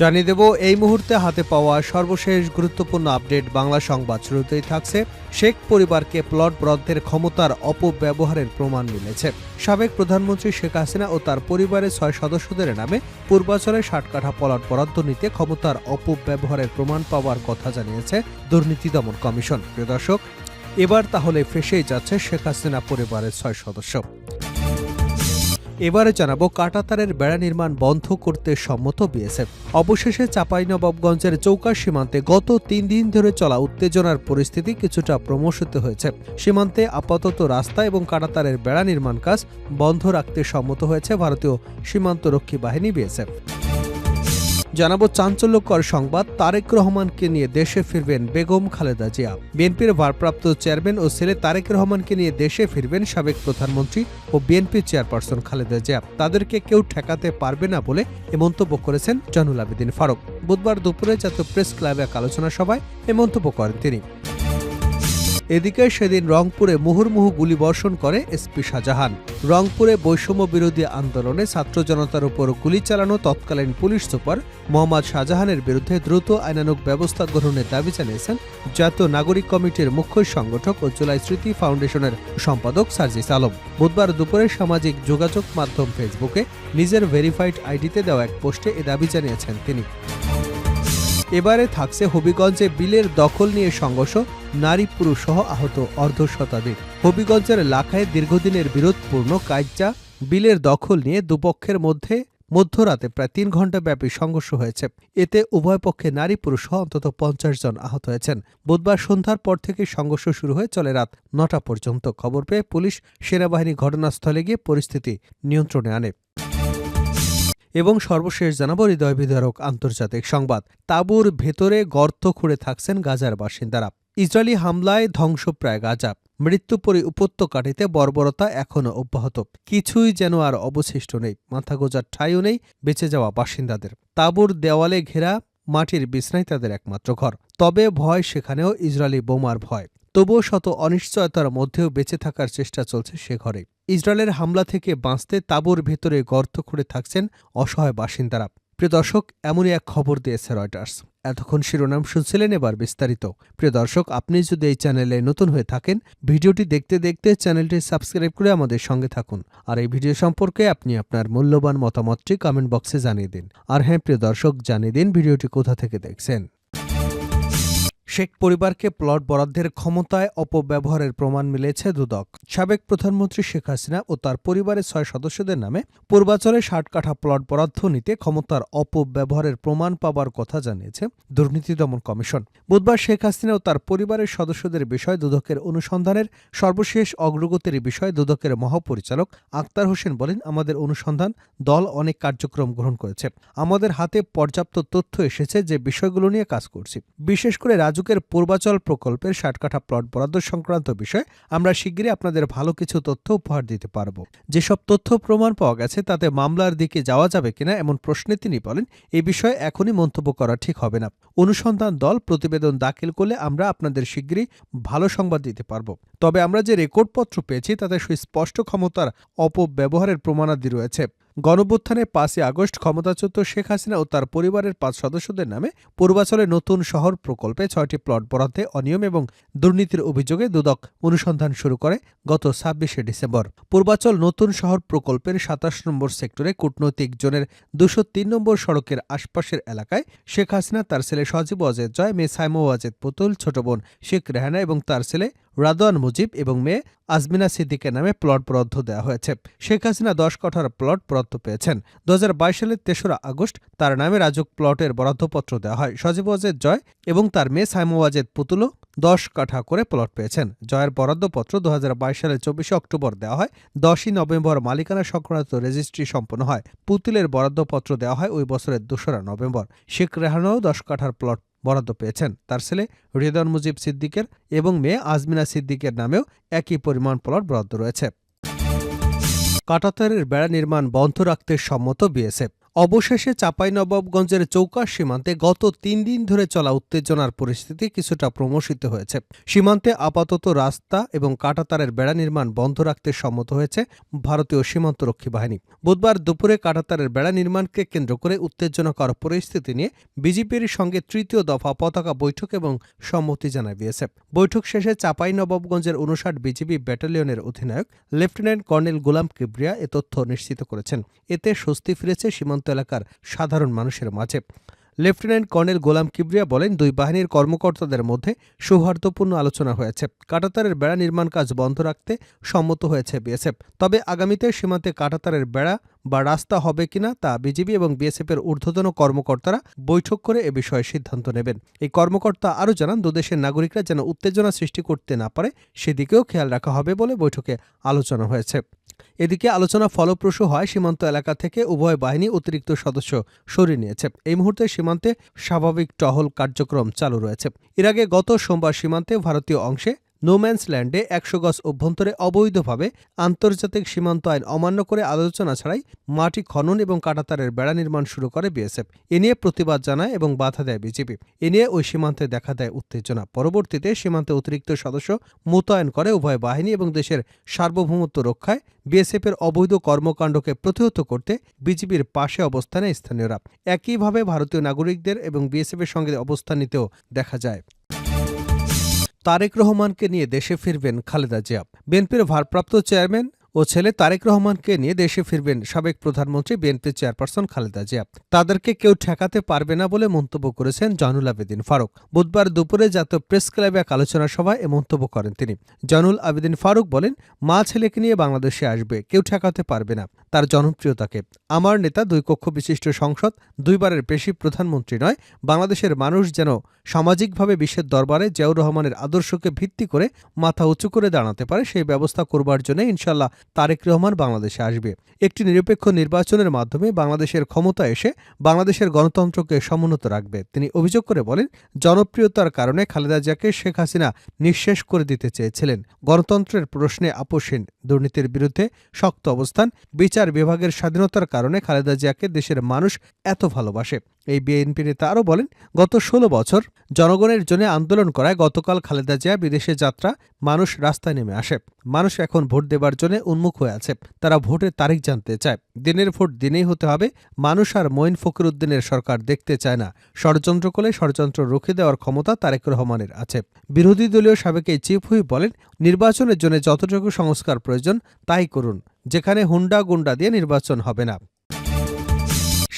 জানিয়ে দেব, এই মুহূর্তে হাতে পাওয়া সর্বশেষ গুরুত্বপূর্ণ আপডেট বাংলা সংবাদ শুরুতেই থাকছে। শেখ পরিবারকে প্লট বরাদ্দের ক্ষমতার অপব্যবহারের প্রমাণ মিলেছে। সাবেক প্রধানমন্ত্রী শেখ হাসিনা ও তার পরিবারের ছয় সদস্যদের নামে পূর্বাচলে ষাট কাঠা প্লট বরাদ্দ নিতে ক্ষমতার অপব্যবহারের প্রমাণ পাওয়ার কথা জানিয়েছে দুর্নীতি দমন কমিশন। প্রিয় দর্শক, এবার তাহলে ফেসেই যাচ্ছে শেখ হাসিনা পরিবারের ছয় সদস্য। এবারে জানাব কাটাতারের বেড়া নির্মাণ বন্ধ করতে সম্মত বিএসএফ। অবশেষে চাঁপাইনবাবগঞ্জের চৌকা সীমান্তে গত তিন দিন ধরে চলা উত্তেজনার পরিস্থিতি কিছুটা প্রমোশিত হয়েছে। সীমান্তে আপাতত রাস্তা এবং কাটাতারের বেড়া নির্মাণ কাজ বন্ধ রাখতে সম্মত হয়েছে ভারতীয় সীমান্তরক্ষী বাহিনী বিএসএফ। জানাব চাঞ্চল্যকর সংবাদ তারেক রহমানকে নিয়ে দেশে ফিরবেন বেগম খালেদা জিয়া। বিএনপির ভারপ্রাপ্ত চেয়ারম্যান ও ছেলে তারেক রহমানকে নিয়ে দেশে ফিরবেন সাবেক প্রধানমন্ত্রী ও বিএনপি চেয়ারপারসন খালেদা জিয়া। তাদেরকে কেউ ঠেকাতে পারবে না বলে এ মন্তব্য করেছেন জানুল আবেদিন ফারুক। বুধবার দুপুরে জাতীয় প্রেস ক্লাবে এক আলোচনা সভায় এ মন্তব্য করেন তিনি। এদিকে সেদিন রংপুরে মুহুর্মুহু গুলিবর্ষণ করে এসপি শাহজাহান। রংপুরে বৈষম্য বিরোধী আন্দোলনে ছাত্র জনতার উপর গুলি চালানো তৎকালীন পুলিশ সুপার মোহাম্মদ শাহজাহানের বিরুদ্ধে দ্রুত আইনানুক ব্যবস্থা গ্রহণের দাবি জানিয়েছেন জাতীয় নাগরিক কমিটির মুখ্য সংগঠক ও জুলাই স্মৃতি ফাউন্ডেশনের সম্পাদক সার্জিস আলম। বুধবার দুপুরে সামাজিক যোগাযোগ মাধ্যম ফেসবুকে নিজের ভেরিফাইড আইডিতে দেওয়া এক পোস্টে এ দাবি জানিয়েছেন তিনি। এবারে থাকছে হবিগঞ্জে বিলের দখল নিয়ে সংঘর্ষ, নারী পুরুষ সহ আহত অর্ধ শতাধিক হবিগঞ্জের লাখায় দীর্ঘদিনের বিরোধপূর্ণ কাজ্যা বিলের দখল নিয়ে দুপক্ষের মধ্যে মধ্যরাতে প্রায় তিন ঘণ্টা ব্যাপী সংঘর্ষ হয়েছে। এতে উভয় পক্ষে নারী পুরুষ অন্তত পঞ্চাশ জন আহত হয়েছেন। বুধবার সন্ধ্যার পর থেকে সংঘর্ষ শুরু হয়ে চলে রাত নটা পর্যন্ত। খবর পেয়ে পুলিশ সেনাবাহিনী ঘটনাস্থলে গিয়ে পরিস্থিতি নিয়ন্ত্রণে আনে। এবং সর্বশেষ জানাব হৃদয় বিদারক আন্তর্জাতিক সংবাদ। তাঁবুর ভেতরে গর্ত খুঁড়ে থাকছেন গাজার বাসিন্দারা। ইসরায়েলি হামলায় ধ্বংসপ্রায় গাজা। মৃত্যুপরী উপত্যকাটিতে বর্বরতা এখনও অব্যাহত। কিছুই যেন আর অবশিষ্ট নেই। মাথা গোজার ঠাইও নেই বেঁচে যাওয়া বাসিন্দাদের। তাঁবুর দেওয়ালে ঘেরা মাটির বিছনাই তাদের একমাত্র ঘর। তবে ভয় সেখানেও ইসরায়েলি বোমার ভয়। তবুও শত অনিশ্চয়তার মধ্যেও বেঁচে থাকার চেষ্টা চলছে সে ঘরে। ইসরায়েলের হামলা থেকে বাঁচতে তাঁবুর ভেতরে গর্ত খুঁড়ে থাকছেন অসহায় বাসিন্দারা। প্রিয় দর্শক, এমনই এক খবর দিয়েছে রয়টার্স। এতক্ষণ শিরোনাম শুনছিলেন এবার বিস্তারিত। প্রিয় দর্শক, আপনি যদি এই চ্যানেলে নতুন হয়ে থাকেন, ভিডিওটি দেখতে দেখতে চ্যানেলটি সাবস্ক্রাইব করে আমাদের সঙ্গে থাকুন। আর এই ভিডিও সম্পর্কে আপনি আপনার মূল্যবান মতামতটি কমেন্ট বক্সে জানিয়ে দিন। আর হ্যাঁ প্রিয় দর্শক, জানিয়ে দিন ভিডিওটি কোথা থেকে দেখছেন। শেখ পরিবারকে প্লট বরাদ্দের ক্ষমতায় অপব্যবহারের প্রমাণ মিলেছে দুদক। সাবেক প্রধানমন্ত্রী শেখ হাসিনা ও তার পরিবারের ছয় সদস্যদের নামে পূর্বাচলে ষাট কাঠা প্লট বরাদ্দ নিতে ক্ষমতার অপব্যবহারের প্রমাণ পাবার কথা জানিয়েছে দুর্নীতি দমন কমিশন। বুধবার শেখ হাসিনা ও তার পরিবারের সদস্যদের বিষয়ে দুদকের অনুসন্ধানের সর্বশেষ অগ্রগতির বিষয়ে দুদকের মহাপরিচালক আক্তার হোসেন বলেন, আমাদের অনুসন্ধান দল অনেক কার্যক্রম গ্রহণ করেছে। আমাদের হাতে পর্যাপ্ত তথ্য এসেছে যে বিষয়গুলো নিয়ে কাজ করছি। বিশেষ করে রাজুকের পূর্বাচল প্রকল্পের ষাট কাঠা প্লট বরাদ্দ সংক্রান্ত বিষয়ে আমরা শিগগিরই আপনাদের ভালো কিছু তথ্য উপহার দিতে পারব। যেসব তথ্য প্রমাণ পাওয়া গেছে, তাতে মামলার দিকে যাওয়া যাবে কিনা এমন প্রশ্নে তিনি বলেন, এ বিষয়ে এখনই মন্তব্য করা ঠিক হবে না। অনুসন্ধান দল প্রতিবেদন দাখিল করলে আমরা আপনাদের শিগগিরই ভালো সংবাদ দিতে পারব। তবে আমরা যে রেকর্ডপত্র পেয়েছি, তাতে সুস্পষ্ট ক্ষমতার অপব্যবহারের প্রমাণাদি রয়েছে। গণভ্যুত্থানে পাঁচই আগস্ট ক্ষমতাচ্যুত শেখ হাসিনা ও তার পরিবারের পাঁচ সদস্যদের নামে পূর্বাচলে নতুন শহর প্রকল্পে ছয়টি প্লট বরাদ্দে অনিয়ম এবং দুর্নীতির অভিযোগে দুদক অনুসন্ধান শুরু করে গত ছাব্বিশে ডিসেম্বর। পূর্বাচল নতুন শহর প্রকল্পের সাতাশ নম্বর সেক্টরে কূটনৈতিক জোনের দুশো তিন নম্বর সড়কের আশপাশের এলাকায় শেখ হাসিনা, তার ছেলে সজীব ওয়াজেদ জয়, মেয়ে সাইমো ওয়াজেদ পুতুল, ছোট বোন শেখ রেহানা এবং তার ছেলে রাদওয়ান মুজিব এবং মেয়ে আজমিনা সিদ্দিকের নামে প্লট বরাদ্দ দেওয়া হয়েছে। শেখ হাসিনা দশ কাঠার প্লট বরাদ্দ পেয়েছেন। দু হাজার বাইশ সালের তেসরা আগস্ট তার নামে রাজুক প্লটের বরাদ্দপত্র দেওয়া হয়। সজীব ওয়াজেদ জয় এবং তার মেয়ে সাইমো ওয়াজেদ পুতুলও দশ কাঠা করে প্লট পেয়েছেন। জয়ের বরাদ্দপত্র দু হাজার বাইশ সালের চব্বিশে অক্টোবর দেওয়া হয়। দশই নভেম্বর মালিকানা সংক্রান্ত রেজিস্ট্রি সম্পন্ন হয়। পুতুলের বরাদ্দপত্র দেওয়া হয় ওই বছরের দোসরা নভেম্বর। শেখ রেহানাও দশ কাঠার প্লট বরাদ্দ পেয়েছেন। তার ছেলে হৃদয় মুজিব সিদ্দিকের এবং মেয়ে আজমিনা সিদ্দিকের নামেও একই পরিমাণ প্লট বরাদ্দ রয়েছে। কাটাতারের বেড়া নির্মাণ বন্ধ রাখতে সম্মত বিএসএফ। অবশেষে চাঁপাইনবাবগঞ্জের চৌকাশ সীমান্তে গত তিন দিন ধরে চলা উত্তেজনার পরিস্থিতি কিছুটা প্রমোশিত হয়েছে। সীমান্তে আপাতত রাস্তা এবং কাটাতারের বেড়া নির্মাণ বন্ধ রাখতে সম্মত হয়েছে ভারতীয় সীমান্তরক্ষী বাহিনী। বুধবার দুপুরে কাটাতারের বেড়া নির্মাণকে কেন্দ্র করে উত্তেজনাকর পরিস্থিতি নিয়ে বিজেপির সঙ্গে তৃতীয় দফা পতাকা বৈঠক এবং সম্মতি জানায় বিএসএফ বৈঠক শেষে চাঁপাইনবাবগঞ্জের উনষাট বিজিবি ব্যাটালিয়নের অধিনায়ক লেফটেন্যান্ট কর্নেল গোলাম কিবরিয়া এ তথ্য নিশ্চিত করেছেন। এতে স্বস্তি ফিরেছে সীমান্ত এলাকার সাধারণ মানুষের মাঝে। লেফটেন্যান্ট কর্নেল গোলাম কিবরিয়া বলেন, দুই বাহিনীর কর্মকর্তাদের মধ্যে সৌহার্দ্যপূর্ণ আলোচনা হয়েছে। কাটাতারের বেড়া নির্মাণ কাজ বন্ধ রাখতে সম্মত হয়েছে বিএসএফ। তবে আগামীতে সীমান্তে কাটাতারের বেড়া বা রাস্তা হবে কিনা তা বিজিবি এবং বিএসএফ এর ঊর্ধ্বতন কর্মকর্তারা বৈঠক করে এ বিষয়ে সিদ্ধান্ত নেবেন। এই কর্মকর্তা আরও জানান, দুদেশের নাগরিকরা যেন উত্তেজনা সৃষ্টি করতে না পারে, সেদিকেও খেয়াল রাখা হবে বলে বৈঠকে আলোচনা হয়েছে। এদিকে আলোচনা ফলপ্রসূ হয় সীমান্ত এলাকা থেকে উভয় বাহিনী অতিরিক্ত সদস্য সরিয়ে নিয়েছে। এই মুহূর্তে সীমান্তে স্বাভাবিক টহল কার্যক্রম চালু রয়েছে। এর আগে গত সোমবার সীমান্তে ভারতীয় অংশে নোম্যান্স ল্যান্ডে একশো গজ অভ্যন্তরে অবৈধভাবে আন্তর্জাতিক সীমান্ত আইন অমান্য করে আলোচনা ছাড়াই মাটি খনন এবং কাটাতারের বেড়া নির্মাণ শুরু করে বিএসএফ। এ নিয়ে প্রতিবাদ জানায় এবং বাধা দেয় বিজেপি। এ নিয়ে ওই সীমান্তে দেখা দেয় উত্তেজনা। পরবর্তীতে সীমান্তে অতিরিক্ত সদস্য মোতায়েন করে উভয় বাহিনী এবং দেশের সার্বভৌমত্ব রক্ষায় বিএসএফের অবৈধ কর্মকাণ্ডকে প্রতিহত করতে বিজিবির পাশে অবস্থানে স্থানীয়রা। একইভাবে ভারতীয় নাগরিকদের এবং বিএসএফের সঙ্গে অবস্থান নিতেও দেখা যায়। তারেক রহমানকে নিয়ে দেশে ফিরবেন খালেদা জিয়া। বিএনপির ভারপ্রাপ্ত চেয়ারম্যান ও ছেলে তারেক রহমানকে নিয়ে দেশে ফিরবেন সাবেক প্রধানমন্ত্রী বিএনপি চেয়ারপারসন খালেদা জিয়া। তাদেরকে কেউ ঠেকাতে পারবে না বলে মন্তব্য করেছেন জানুল আবেদিন ফারুক। বুধবার দুপুরে জাতীয় প্রেস ক্লাবে এক আলোচনা সভায় এ মন্তব্য করেন তিনি। জানুল আবেদিন ফারুক বলেন, মা ছেলেকে নিয়ে বাংলাদেশে আসবে, কেউ ঠেকাতে পারবে না, তার জনপ্রিয়তাকে। আমার নেতা, দুই কক্ষ বিশিষ্ট সংসদ, দুইবারের বেশি প্রধানমন্ত্রী নয়, বাংলাদেশের মানুষ যেন সামাজিকভাবে বিশ্বের দরবারে জিয়াউর রহমানের আদর্শকে ভিত্তি করে মাথা উঁচু করে দাঁড়াতে পারে, সেই ব্যবস্থা করবার জন্য ইনশাল্লাহ তারেক রহমান বাংলাদেশে আসবে। একটি নিরপেক্ষ নির্বাচনের মাধ্যমে বাংলাদেশের ক্ষমতা এসে বাংলাদেশের গণতন্ত্রকে সমুন্নত রাখবে। তিনি অভিযোগ করে বলেন, জনপ্রিয়তার কারণে খালেদা জিয়াকে শেখ হাসিনা নিঃশেষ করে দিতে চেয়েছিলেন। গণতন্ত্রের প্রশ্নে আপোষহীন দুর্নীতির বিরুদ্ধে শক্ত অবস্থান, বিচার বিভাগের স্বাধীনতার কারণে খালেদা জিয়াকে দেশের মানুষ এত ভালোবাসে। এই বিএনপি নেতা আরও বলেন, গত ষোলো বছর জনগণের জন্য আন্দোলন করায় গতকাল খালেদা জিয়া বিদেশে যাত্রা, মানুষ রাস্তায় নেমে আসে। মানুষ এখন ভোট দেবার জন্য উন্মুখ হয়ে আছে। তারা ভোটের তারিখ জানতে চায়। দিনের ভোট দিনেই হতে হবে। মানুষ আর মঈন ফকিরুদ্দিনের সরকার দেখতে চায় না। ষড়যন্ত্র করলে ষড়যন্ত্র রুখে দেওয়ার ক্ষমতা তারেক রহমানের আছে। বিরোধী দলীয় সাবেক এই চিফ হুই বলেন, নির্বাচনের জন্য যতটুকু সংস্কার প্রয়োজন, তাই করুন। যেখানে হুন্ডা গুন্ডা দিয়ে নির্বাচন হবে না।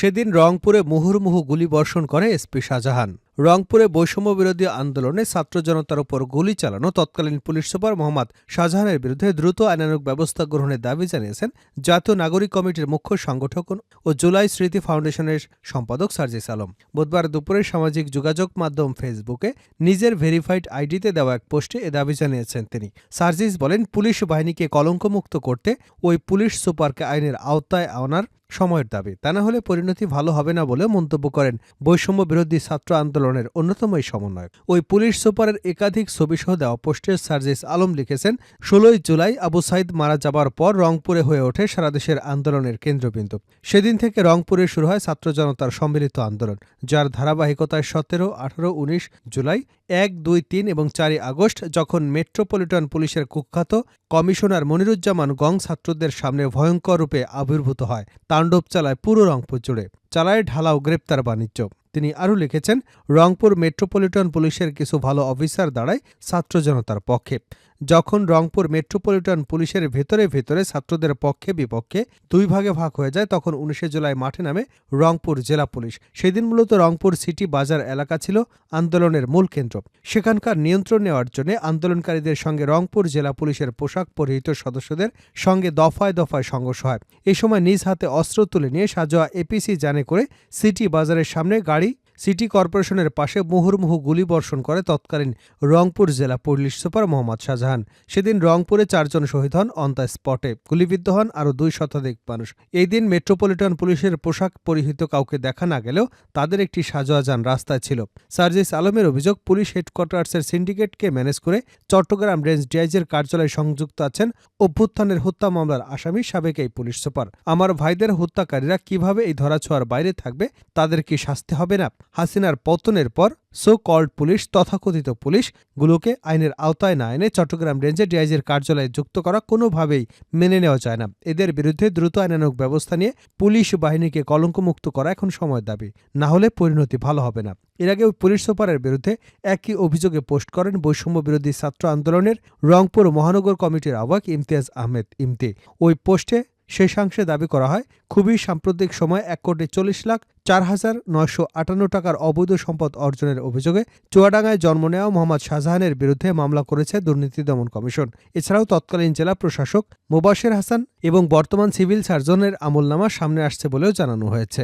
সেদিন রংপুরে মুহুর্মুহু গুলিবর্ষণ করে এসপি শাহজাহান। রংপুরে বৈষম্য বিরোধী আন্দোলনে ছাত্র জনতার উপর গুলি চালানো তৎকালীন পুলিশ সুপার মোহাম্মদ শাহজাহানের বিরুদ্ধে দ্রুত আইনানুক ব্যবস্থা গ্রহণের দাবি জানিয়েছেন জাতীয় নাগরিক কমিটির মুখ্য সংগঠক ও জুলাই স্মৃতি ফাউন্ডেশনের সম্পাদক সার্জিস আলম। বুধবার দুপুরে সামাজিক যোগাযোগ মাধ্যম ফেসবুকে নিজের ভেরিফাইড আইডিতে দেওয়া এক পোস্টে এ দাবি জানিয়েছেন তিনি। সার্জিস বলেন, পুলিশ বাহিনীকে কলঙ্কমুক্ত করতে ওই পুলিশ সুপারকে আইনের আওতায় আনার সময়ের দাবি। তা না হলে পরিণতি ভালো হবে না বলে মন্তব্য করেন বৈষম্য বিরোধী ছাত্র আন্দোলনের অন্যতম এই সমন্বয়ক। ওই পুলিশ সুপারের একাধিক ছবিসহ দেওয়া পোস্টের সার্জিস আলম লিখেছেন, ষোলোই জুলাই আবু সাইদ মারা যাবার পর রংপুরে হয়ে ওঠে সারা দেশের আন্দোলনের কেন্দ্রবিন্দু। সেদিন থেকে রংপুরে শুরু হয় ছাত্র জনতার সম্মিলিত আন্দোলন, যার ধারাবাহিকতায় সতেরো, আঠারো, উনিশ জুলাই এক, দুই, তিন এবং চারই আগস্ট যখন মেট্রোপলিটন পুলিশের কুখ্যাত কমিশনার মনিরুজ্জামান গং ছাত্রদের সামনে ভয়ঙ্কর রূপে আবির্ভূত হয়, তাণ্ডব চালায় পুরো রংপুর জুড়ে, চালায়, ঢালাও গ্রেপ্তার বাণিজ্য। তিনি আরও লিখেছেন, রংপুর মেট্রোপলিটন পুলিশের কিছু ভালো অফিসার দাঁড়ায় ছাত্র জনতার পক্ষে। যখন রংপুর মেট্রোপলিটন পুলিশের ভেতরে ভেতরে ছাত্রদের পক্ষে বিপক্ষে দুই ভাগে ভাগ হয়ে যায়, তখন উনিশে জুলাই মাঠে নামে রংপুর জেলা পুলিশ। সেদিন মূলত রংপুর সিটি বাজার এলাকা ছিল আন্দোলনের মূল কেন্দ্র। সেখানকার নিয়ন্ত্রণ নেওয়ার জন্য আন্দোলনকারীদের সঙ্গে রংপুর জেলা পুলিশের পোশাক পরিহিত সদস্যদের সঙ্গে দফায় দফায় সংঘর্ষ হয়। এ সময় নিজ হাতে অস্ত্র তুলে নিয়ে সাজোয়া এপিসি জানে করে সিটি বাজারের সামনে গাড়ি সিটি কর্পোরেশনের পাশে মুহুর্মুহু গুলিবর্ষণ করে তৎকালীন রংপুর জেলা পুলিশ সুপার মোহাম্মদ শাহজাহান। সেদিন রংপুরে চারজন শহীদ হন অন দ্য স্পটে। গুলিবিদ্ধ হন আরও দুই শতাধিক মানুষ। এই দিন মেট্রোপলিটন পুলিশের পোশাক পরিহিত কাউকে দেখা না গেলেও তাদের একটি সাজোয়া যান রাস্তায় ছিল। সার্জিস আলমের অভিযোগ, পুলিশ হেডকোয়ার্টার্সের সিন্ডিকেটকে ম্যানেজ করে চট্টগ্রাম রেঞ্জ ডিআইজির কার্যালয়ে সংযুক্ত আছেন অভ্যুত্থানের হত্যা মামলার আসামি সাবেক এই পুলিশ সুপার। আমার ভাইদের হত্যাকারীরা কীভাবে এই ধরাছোঁয়ার বাইরে থাকবে, তাদের কি শাস্তি হবে না? হাসিনার পতনের পর সো কল্ড পুলিশ, তথাকথিত পুলিশ, গুলোকে আইনের আওতায় না এনে চট্টগ্রাম রেঞ্জে ডিআইজির কার্যালয়ে যুক্ত করা কোনোভাবেই মেনে নেওয়া যায় না। এদের বিরুদ্ধে দ্রুত আইনানুগ ব্যবস্থা নিয়ে পুলিশ বাহিনীকে কলঙ্কমুক্ত করা এখন সময় দাবি। না হলে পরিণতি ভালো হবে না। এর আগে পুলিশ সুপারের বিরুদ্ধে একই অভিযোগে পোস্ট করেন বৈষম্য বিরোধী ছাত্র আন্দোলনের রংপুর মহানগর কমিটির আহ্বায়ক ইমতিয়াজ আহমেদ ইমতি। ওই পোস্টে শেষাংশে দাবি করা হয়, খুবই সাম্প্রতিক সময় এক কোটি চল্লিশ লাখ চার হাজার নয়শো আটান্ন টাকার অবৈধ সম্পদ অর্জনের অভিযোগে চুয়াডাঙ্গায় জন্ম নেওয়া মোহাম্মদ শাহজাহানের বিরুদ্ধে মামলা করেছে দুর্নীতি দমন কমিশন। এছাড়াও তৎকালীন জেলা প্রশাসক মোবাশের হাসান এবং বর্তমান সিভিল সার্জনের আমলনামা সামনে আসছে বলেও জানানো হয়েছে।